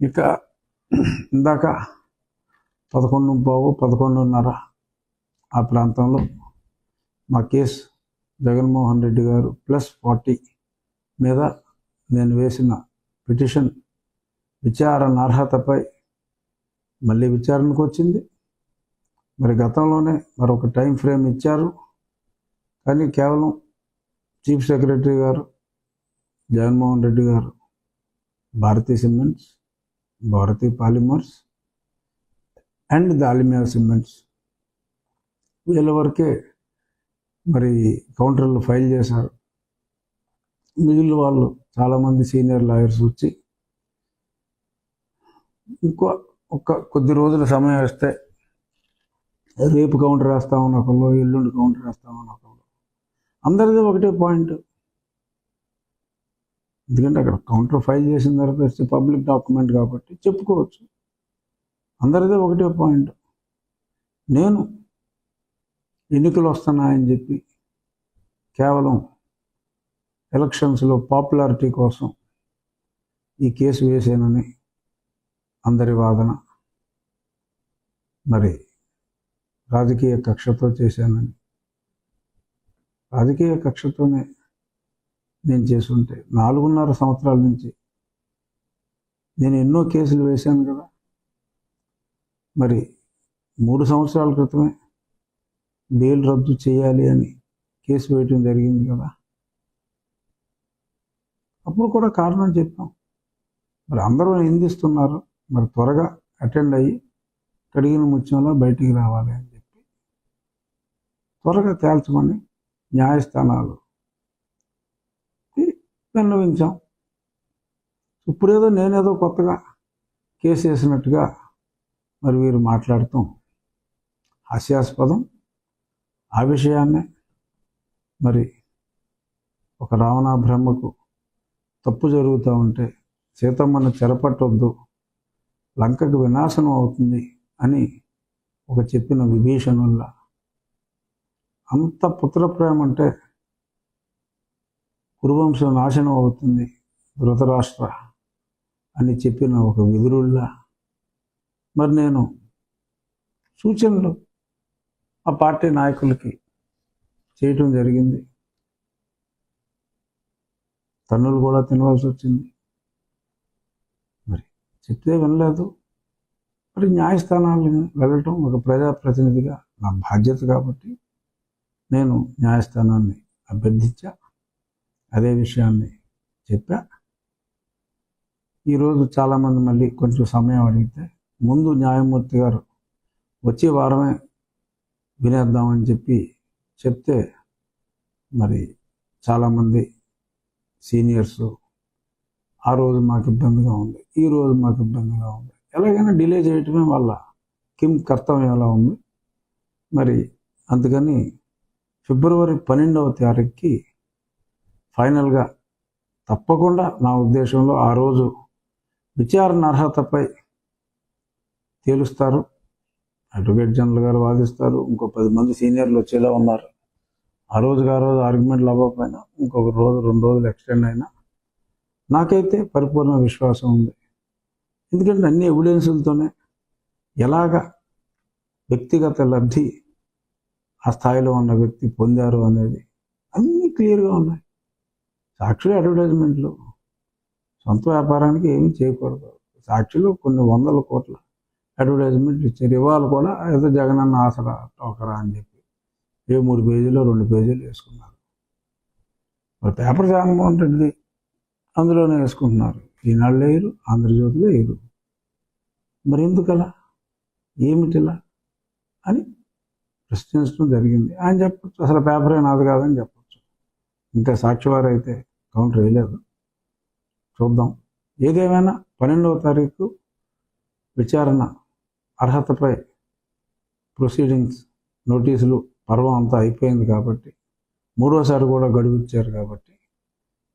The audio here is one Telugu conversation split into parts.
ఇక ఇందాక పదకొండు పావు పదకొండున్నర ఆ ప్రాంతంలో మా కేసు జగన్మోహన్ రెడ్డి గారు ప్లస్ ఫార్టీ మీద నేను వేసిన పిటిషన్ విచారణ అర్హతపై మళ్ళీ విచారణకు వచ్చింది. మరి గతంలోనే మరొక టైం ఫ్రేమ్ ఇచ్చారు. కానీ కేవలం చీఫ్ సెక్రటరీ గారు జగన్మోహన్ రెడ్డి గారు Bharathi cements Bharathi polymers and Dalmia cements. వీళ్ళ వరకే మరి కౌంటర్లు ఫైల్ చేశారు. మిగిలిన వాళ్ళు చాలామంది సీనియర్ లాయర్స్ వచ్చి ఇంకో ఒక కొద్ది రోజుల సమయం ఇస్తే రేపు కౌంటర్ వేస్తామని ఒకళ్ళు ఎల్లుండి కౌంటర్ వేస్తామని ఒకళ్ళు అందరిది ఒకటే పాయింట్. ఎందుకంటే అక్కడ కౌంటర్ ఫైల్ చేసిన తర్వాత ఇట్స్ పబ్లిక్ డాక్యుమెంట్ కాబట్టి చెప్పుకోవచ్చు. అందరిది ఒకటే పాయింట్ నేను ఎన్నికలు వస్తున్నాయని చెప్పి కేవలం ఎలక్షన్స్లో పాపులారిటీ కోసం ఈ కేసు వేసానని అందరి వాదన. మరి రాజకీయ కక్షతో చేశానని రాజకీయ కక్షతోనే నేను చేసుంటే నాలుగున్నర సంవత్సరాల నుంచి నేను ఎన్నో కేసులు వేశాను కదా. మరి మూడు సంవత్సరాల క్రితమే బెయిల్ రద్దు చేయాలి అని కేసు వేయటం జరిగింది కదా. అప్పుడు కూడా కారణం చెప్పాం. మరి అందరూ నిందిస్తున్నారు మరి త్వరగా అటెండ్ అయ్యి కడిగిన ముత్యంలో బయటికి రావాలి అని చెప్పి త్వరగా తేల్చమని న్యాయస్థానాలు విన్నవించాం ఇప్పుడేదో నేనేదో కొత్తగా కేసు వేసినట్టుగా మరి వీరు మాట్లాడటం హాస్యాస్పదం ఆ విషయాన్నే మరి ఒక రావణ బ్రహ్మకు తప్పు జరుగుతూ ఉంటే సీతమ్మను చెరపట్టొద్దు లంకకు వినాశనం అవుతుంది అని ఒక చెప్పిన విభీషణుల్లా. అంత పుత్రప్రేమ అంటే కురువంశం నాశనం అవుతుంది ధృతరాష్ట్ర అని చెప్పిన ఒక విధురుల్లా మరి నేను సూచనలు ఆ పార్టీ నాయకులకి చేయటం జరిగింది. తన్నులు కూడా తినవలసి వచ్చింది. మరి చెప్తే వినలేదు. మరి న్యాయస్థానాలను వెళ్ళటం ఒక ప్రజాప్రతినిధిగా నా బాధ్యత కాబట్టి నేను న్యాయస్థానాన్ని అభ్యర్థించా. అదే విషయాన్ని చెప్పా. ఈరోజు చాలామంది మళ్ళీ కొంచెం సమయం అడిగితే ముందు న్యాయమూర్తి గారు వచ్చే వారమే వినేద్దామని చెప్పి చెప్తే మరి చాలామంది సీనియర్స్ ఆ రోజు మాకు ఇబ్బందిగా ఉంది ఈ రోజు మాకు ఇబ్బందిగా ఉంది. ఎలాగైనా డిలే చేయటమే వాళ్ళ కిమ్ కర్తవ్యంలా ఉంది. మరి అందుకని ఫిబ్రవరి పన్నెండవ తారీఖుకి ఫైనల్గా తప్పకుండా నా ఉద్దేశంలో ఆ రోజు విచారణ అర్హతపై తేలుస్తారు. అడ్వకేట్ జనరల్ గారు వాదిస్తారు. ఇంకో పది మంది సీనియర్లు వచ్చేలా ఉన్నారు. ఆ రోజుగా ఆ రోజు ఆర్గ్యుమెంట్లు అవ్వకపోయినా ఇంకొక రోజు రెండు రోజులు ఎక్స్టెండ్ అయినా నాకైతే పరిపూర్ణ విశ్వాసం ఉంది. ఎందుకంటే అన్ని ఎవిడెన్సులతోనే ఎలాగ వ్యక్తిగత లబ్ధి ఆ స్థాయిలో ఉన్న వ్యక్తి పొందారు అనేది అన్నీ క్లియర్గా ఉన్నాయి. సాక్షులు అడ్వర్టైజ్మెంట్లు. సొంత వ్యాపారానికి ఏమీ చేయకూడదు. సాక్షులు కొన్ని వందల కోట్ల అడ్వర్టైజ్మెంట్లు ఇచ్చారు. ఇవాళ కూడా ఏదో జగనన్న ఆసరా టోకరా అని చెప్పి ఏ మూడు పేజీలు రెండు పేజీలు వేసుకున్నారు. మరి పేపర్ జగన్మోహన్ రెడ్డి అందులోనే వేసుకుంటున్నారు. ఈనాడు వేయరు ఆంధ్రజ్యోతిలో వేయరు మరి ఎందుకలా? ఏమిటిలా అని ప్రశ్నించడం జరిగింది. ఆయన చెప్పచ్చు. అసలు పేపరే నాది కాదని చెప్పచ్చు. ఇంకా సాక్షివారు అయితే కౌంటర్ వేయలేదు. చూద్దాం. ఏదేమైనా పన్నెండవ తారీఖు విచారణ అర్హతపై ప్రొసీడింగ్స్ నోటీసులు పర్వం అంతా అయిపోయింది కాబట్టి మూడోసారి కూడా గడువు ఇచ్చారు కాబట్టి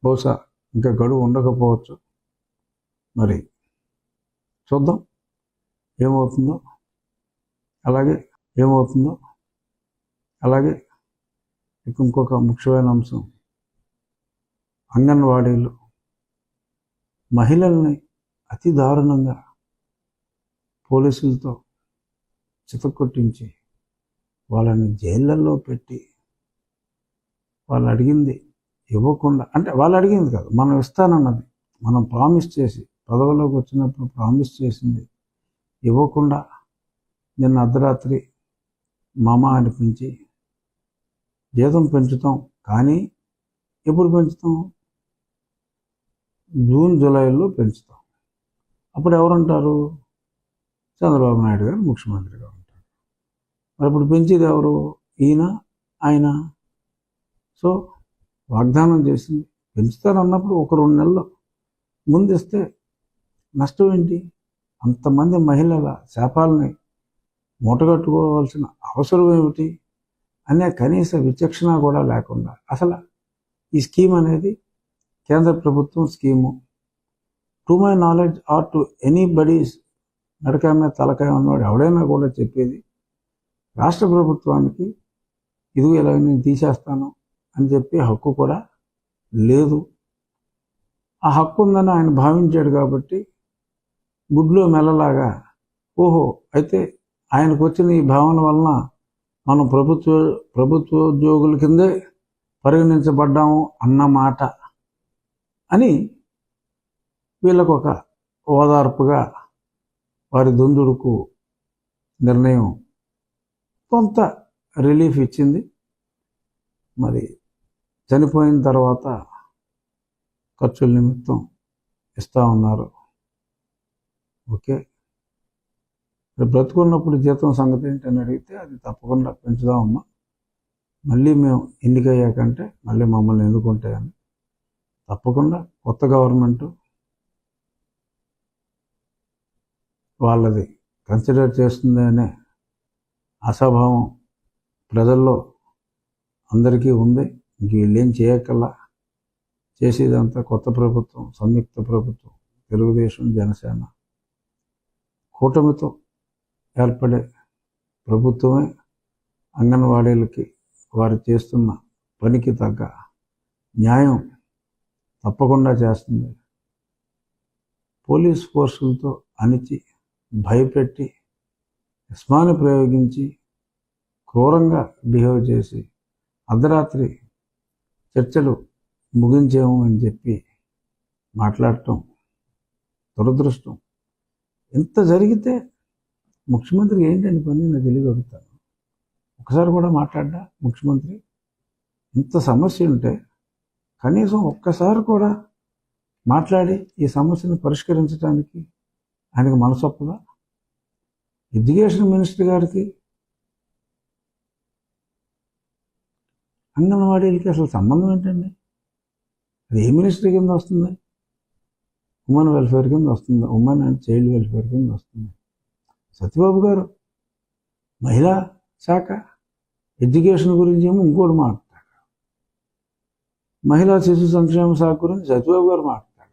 బహుశా ఇంకా గడువు ఉండకపోవచ్చు. మరి చూద్దాం. ఏమవుతుందో? అలాగే ఏమవుతుందో? అలాగే ఇంకొక ముఖ్యమైన అంశం. అంగన్వాడీలు మహిళల్ని అతి దారుణంగా పోలీసులతో చితకొట్టించి వాళ్ళని జైళ్ళల్లో పెట్టి వాళ్ళు అడిగింది ఇవ్వకుండా అంటే వాళ్ళు అడిగింది కాదు మనం ఇస్తానన్నది. మనం ప్రామిస్ చేసి పదవిలోకి వచ్చినప్పుడు ప్రామిస్ చేసింది ఇవ్వకుండా నిన్న అర్ధరాత్రి మామ అనిపించి జీతం పెంచుతాం కానీ ఎప్పుడు పెంచుతాం? జూన్ జూలైలో పెంచుతాం. అప్పుడు ఎవరుంటారు? చంద్రబాబు నాయుడు గారు ముఖ్యమంత్రిగా ఉంటారు. మరి ఇప్పుడు పెంచేది ఎవరు? ఈయన ఆయన. సో వాగ్దానం చేసింది. పెంచుతారన్నప్పుడు ఒక రెండు నెలలు ముందిస్తే నష్టం ఏంటి? అంతమంది మహిళల శాపాలని మూటగట్టుకోవాల్సిన అవసరం ఏమిటి? అనే కనీస విచక్షణ కూడా లేకుండా అసలు ఈ స్కీమ్ అనేది కేంద్ర ప్రభుత్వం scheme. To my knowledge or to any bodies నడకాయ మీద తలకాయ ఉన్నవాడు ఎవడైనా కూడా చెప్పేది రాష్ట్ర ప్రభుత్వానికి ఇది ఇలా నేను తీసేస్తాను అని చెప్పి హక్కు కూడా లేదు. ఆ హక్కు ఉందని ఆయన భావించాడు కాబట్టి గుడ్లో మెల్లలాగా ఓహో అయితే ఆయనకు వచ్చిన ఈ భావన వలన మనం ప్రభుత్వ ప్రభుత్వ ఉద్యోగుల కిందే పరిగణించబడ్డాము అన్నమాట అని వీళ్ళకు ఒక ఓదార్పుగా వారి దుందుడుకు నిర్ణయం కొంత రిలీఫ్ ఇచ్చింది. మరి చనిపోయిన తర్వాత ఖర్చుల నిమిత్తం ఇస్తూ ఉన్నారు. ఓకే. మరి బ్రతుకున్నప్పుడు జీతం సంగతి ఏంటని అడిగితే అది తప్పకుండా పెంచుదామమ్మా. మళ్ళీ మేము ఎన్నికయ్యాకంటే మళ్ళీ మమ్మల్ని ఎన్నుకుంటాయని. తప్పకుండా కొత్త గవర్నమెంట్ వాళ్ళది కన్సిడర్ చేస్తుంది అనే అసభావం ప్రజల్లో అందరికీ ఉంది. ఇంక వీళ్ళేం చేయక్కల్లా చేసేదంతా కొత్త ప్రభుత్వం సంయుక్త ప్రభుత్వం తెలుగుదేశం జనసేన. కూటమితో ఏర్పడే ప్రభుత్వమే అంగన్వాడీలకి వారు చేస్తున్న పనికి తగ్గ న్యాయం. తప్పకుండా చేస్తుంది. పోలీస్ ఫోర్సులతో అణిచి భయపెట్టి యస్మాన్ని ప్రయోగించి క్రూరంగా బిహేవ్ చేసి అర్ధరాత్రి చర్చలు ముగించాము అని చెప్పి మాట్లాడటం దురదృష్టం. ఇంత జరిగితే ముఖ్యమంత్రి ఏంటని పని? నేను తెలియగలుగుతాను ఒకసారి కూడా మాట్లాడ్డా ముఖ్యమంత్రి? ఇంత సమస్య ఉంటే కనీసం ఒక్కసారి కూడా మాట్లాడి ఈ సమస్యను పరిష్కరించడానికి ఆయనకు మనసొప్పదా? ఎడ్యుకేషన్ మినిస్టర్ గారికి అంగన్వాడీలకి అసలు సంబంధం ఏంటండి? అది ఏ మినిస్ట్రీ కింద వస్తుంది? ఉమెన్ వెల్ఫేర్ కింద వస్తుంది. ఉమెన్ అండ్ చైల్డ్ వెల్ఫేర్ కింద వస్తుంది. సత్యబాబు గారు మహిళా శాఖ ఎడ్యుకేషన్ గురించి ఏమో ఇంకోటి మాట. మహిళా శిశు సంక్షేమ శాఖ గురించి సత్యబాబు గారు మాట్లాడు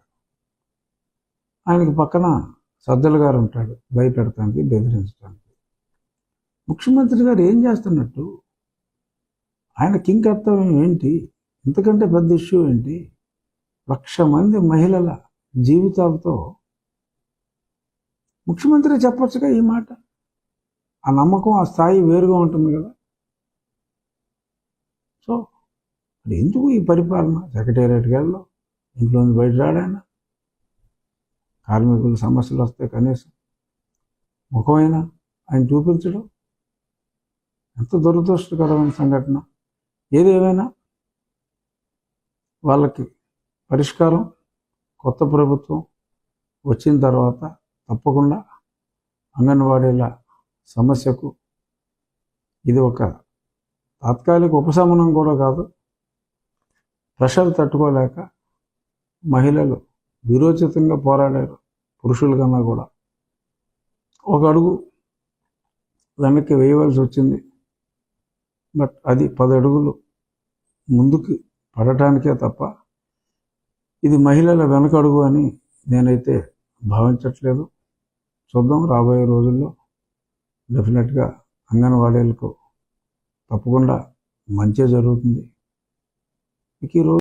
ఆయనకి పక్కన సద్దలు గారు ఉంటాడు భయపెడటానికి బెదిరించడానికి. ముఖ్యమంత్రి గారు ఏం చేస్తున్నట్టు? ఆయన కింగ్ కర్తవ్యం ఏంటి? ఇంతకంటే పెద్ద ఇష్యూ ఏంటి? లక్ష మంది మహిళల జీవితాలతో ముఖ్యమంత్రి చెప్పొచ్చుగా ఈ మాట? ఆ నమ్మకం ఆ స్థాయి వేరుగా ఉంటుంది కదా. సో మరి ఎందుకు ఈ పరిపాలన? సెక్రటేరియట్ గారిలో ఇంట్లో బయట రాడాయన కార్మికుల సమస్యలు వస్తే కనీసం ముఖమైనా? ఆయన చూపించడం? ఎంత దురదృష్టకరమైన సంఘటన. ఏదేమైనా వాళ్ళకి పరిష్కారం కొత్త ప్రభుత్వం వచ్చిన తర్వాత తప్పకుండా అంగన్వాడీల సమస్యకు ఇది ఒక తాత్కాలిక ఉపశమనం కూడా కాదు. ప్రెషర్ తట్టుకోలేక మహిళలు విరోచితంగా పోరాడారు పురుషుల కన్నా కూడా. ఒక అడుగు వెనక్కి వేయవలసి వచ్చింది. బట్ అది పది అడుగులు ముందుకు పడటానికే తప్ప ఇది మహిళల వెనకడుగు అని నేనైతే భావించట్లేదు. చూద్దాం రాబోయే రోజుల్లో డెఫినెట్గా అంగన్వాడీలకు తప్పకుండా మంచి జరుగుతుంది. ఇక ఈరోజు